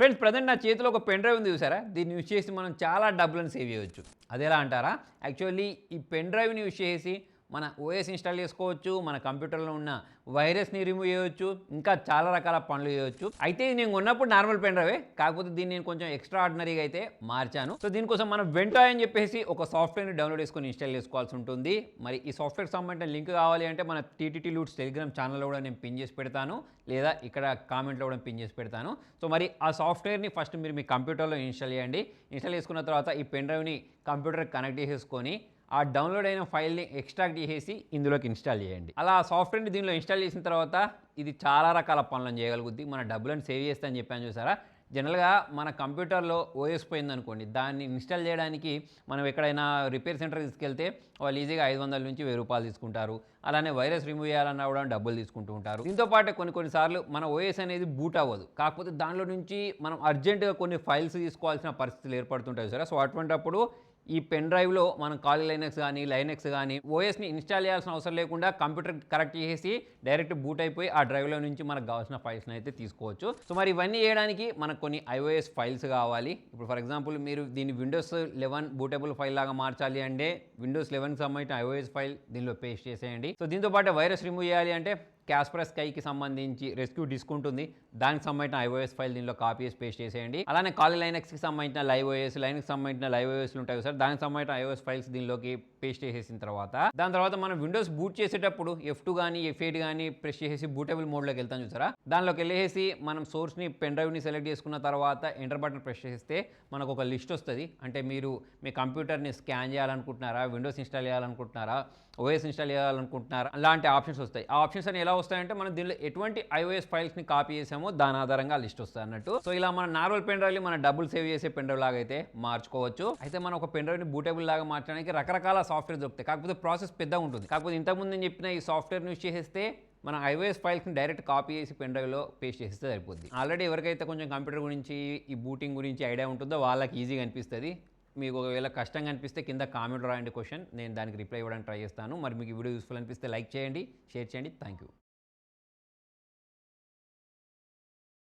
Friends present నా చేతిలో ఒక పెన్ డ్రైవ్ ఉంది చూసారా? దీన్ని యూజ్ చేసి మనం చాలా డబ్బులను సేవ్ చేయవచ్చు అది ఎలా అంటారా? యాక్చువల్లీ ఈ పెన్ డ్రైవ్ని యూజ్ చేసి మన ఓఎస్ ఇన్స్టాల్ చేసుకోవచ్చు మన కంప్యూటర్లో ఉన్న వైరస్ని రిమూవ్ చేయవచ్చు ఇంకా చాలా రకాల పనులు చేయవచ్చు. అయితే నేను కొన్నప్పుడు నార్మల్ పెన్ డ్రైవే కాకపోతే దీన్ని నేను కొంచెం ఎక్స్ట్రా ఆర్డినరీగా అయితే మార్చాను. సో దీనికోసం మనం వెంటో అని చెప్పేసి ఒక సాఫ్ట్వేర్ని డౌన్లోడ్ చేసుకొని ఇన్స్టాల్ చేసుకోవాల్సి ఉంటుంది. మరి ఈ సాఫ్ట్వేర్ సంబంధించిన లింక్ కావాలి అంటే మన టీటీటీ లూట్స్ టెలిగ్రామ్ ఛానల్లో కూడా నేను పిన్ చేసి పెడతాను లేదా ఇక్కడ కామెంట్లో కూడా పిన్ చేసి పెడతాను. సో మరి ఆ సాఫ్ట్వేర్ని ఫస్ట్ మీరు మీ కంప్యూటర్లో ఇన్స్టాల్ చేయండి. ఇన్స్టాల్ చేసుకున్న తర్వాత ఈ పెన్ డ్రైవ్ని కంప్యూటర్ కనెక్ట్ చేసేసుకొని ఆ డౌన్లోడ్ అయిన ఫైల్ని ఎక్స్ట్రాక్ట్ చేసేసి ఇందులోకి ఇన్స్టాల్ చేయండి. అలా ఆ సాఫ్ట్వేర్ని దీనిలో ఇన్స్టాల్ చేసిన తర్వాత ఇది చాలా రకాల పనులను చేయగలుగుద్ది. మన డబ్బులను సేవ్ చేస్తా అని చెప్పాను చూసారా? జనరల్గా మన కంప్యూటర్లో ఓఎస్ పోయిందనుకోండి దాన్ని ఇన్స్టాల్ చేయడానికి మనం ఎక్కడైనా రిపేర్ సెంటర్ తీసుకెళ్తే వాళ్ళు ఈజీగా ఐదు వందల నుంచి వెయ్యి రూపాయలు తీసుకుంటారు. అలానే వైరస్ రిమూవ్ చేయాలన్నా కూడా డబ్బులు తీసుకుంటూ ఉంటారు. దీంతో పాటు కొన్ని కొన్నిసార్లు మన ఓఎస్ అనేది బూట్ అవ్వదు. కాకపోతే దానిలో నుంచి మనం అర్జెంటుగా కొన్ని ఫైల్స్ తీసుకోవాల్సిన పరిస్థితులు ఏర్పడుతుంటాయి సరే సో అటువంటప్పుడు ఈ పెన్ డ్రైవ్లో మనం కాలీ లైనక్స్ కానీ లైనక్స్ కానీ ఓఎస్ని ఇన్స్టాల్ చేయాల్సిన అవసరం లేకుండా కంప్యూటర్ కరెక్ట్ చేసి డైరెక్ట్ బూట్ అయిపోయి ఆ డ్రైవ్లో నుంచి మనకు కావాల్సిన ఫైల్స్ని అయితే తీసుకోవచ్చు. సో మరి ఇవన్నీ చేయడానికి మనకు కొన్ని ఐఓఎస్ ఫైల్స్ కావాలి. ఇప్పుడు ఫర్ ఎగ్జాంపుల్ మీరు దీన్ని విండోస్ లెవెన్ బూటబుల్ ఫైల్ లాగా మార్చాలి అంటే విండోస్ లెవెన్కి సంబంధించిన ఐఓఎస్ ఫైల్ దీనిలో పేస్ట్ చేసేయండి. సో దీంతో పాటు వైరస్ రిమూవ్ చేయాలి అంటే క్యాస్పర్ స్కైకి సంబంధించి రెస్క్యూ డిస్క్ ఉంటుంది. దానికి సంబంధించిన ఐఓఎస్ ఫైల్ దీనిలో కాపీ చేసి పేస్ట్ చేసేయండి. అలానే కాలి లైనక్స్కి సంబంధించిన లైవ్ ఓఎస్ లైనక్స్ సంబంధించిన లైవ్ ఓఎస్ ఉంటాయి సార్. దానికి సంబంధించిన ఐఓఎస్ ఫైల్స్ దీనిలోకి పేస్ట్ చేసేసిన తర్వాత దాని తర్వాత మనం విండోస్ బూట్ చేసేటప్పుడు ఎఫ్ టూ కానీ ఎఫ్ ఎయిట్ కానీ ప్రెస్ చేసేసి బూటబుల్ మోడ్లోకి వెళ్తాం చూసారా? దానిలోకి వెళ్ళేసి మనం సోర్స్ని పెన్ డ్రైవ్ని సెలెక్ట్ చేసుకున్న తర్వాత ఎంటర్ బటన్ ప్రెస్ చేస్తే మనకు ఒక లిస్ట్ వస్తుంది. అంటే మీరు మీ కంప్యూటర్ని స్కాన్ చేయాలనుకుంటున్నారా? విండోస్ ఇన్స్టాల్ చేయాలనుకుంటున్నారా? ఓఎస్ ఇన్స్టాల్ చేయాలనుకుంటున్నారా? అలాంటి ఆప్షన్స్ వస్తాయి. ఆ ఆప్షన్స్ అని ఎలా వస్తాయంటే మనం దీనిలో ఎటువంటి ఐఓఎస్ ఫైల్స్ని కాపీ చేసామో దాని ఆధారంగా లిస్ట్ వస్తుంది అన్నట్టు. సో ఇలా మన నార్మల్ పెన్ డ్రైవ్ని మన డబ్బులు సేవ్ చేసే పెన్ డ్రైవ్ లాగా అయితే మార్చుకోవచ్చు. అయితే మనం ఒక పెన్ డ్రైవ్ని బూటబుల్ లాగా మార్చడానికి రకరకాల సాఫ్ట్వేర్ దొరుకుతాయి. కాకపోతే ప్రాసెస్ పెద్దగా ఉంటుంది. కాకపోతే ఇంతకుముందు నేను చెప్పిన ఈ సాఫ్ట్వేర్ని యూస్ చేసేస్తే మన ఐఓఎస్ ఫైల్స్ని డైరెక్ట్ కాపీ చేసి పెన్ డ్రైవ్లో పేస్ట్ చేస్తే సరిపోద్ది. ఆల్రెడీ ఎవరికైతే కొంచెం కంప్యూటర్ గురించి ఈ బూటింగ్ గురించి ఐడియా ఉంటుందో వాళ్ళకి ఈజీగా అనిపిస్తుంది. మీకు ఒకవేళ కష్టంగా అనిపిస్తే కింద కామెంట్ రాయండి క్వశ్చన్. నేను దానికి రిప్లై ఇవ్వడానికి ట్రై చేస్తాను. మరి మీకు వీడియో యూస్ఫుల్ అనిపిస్తే లైక్ చేయండి షేర్ చేయండి. Thank you.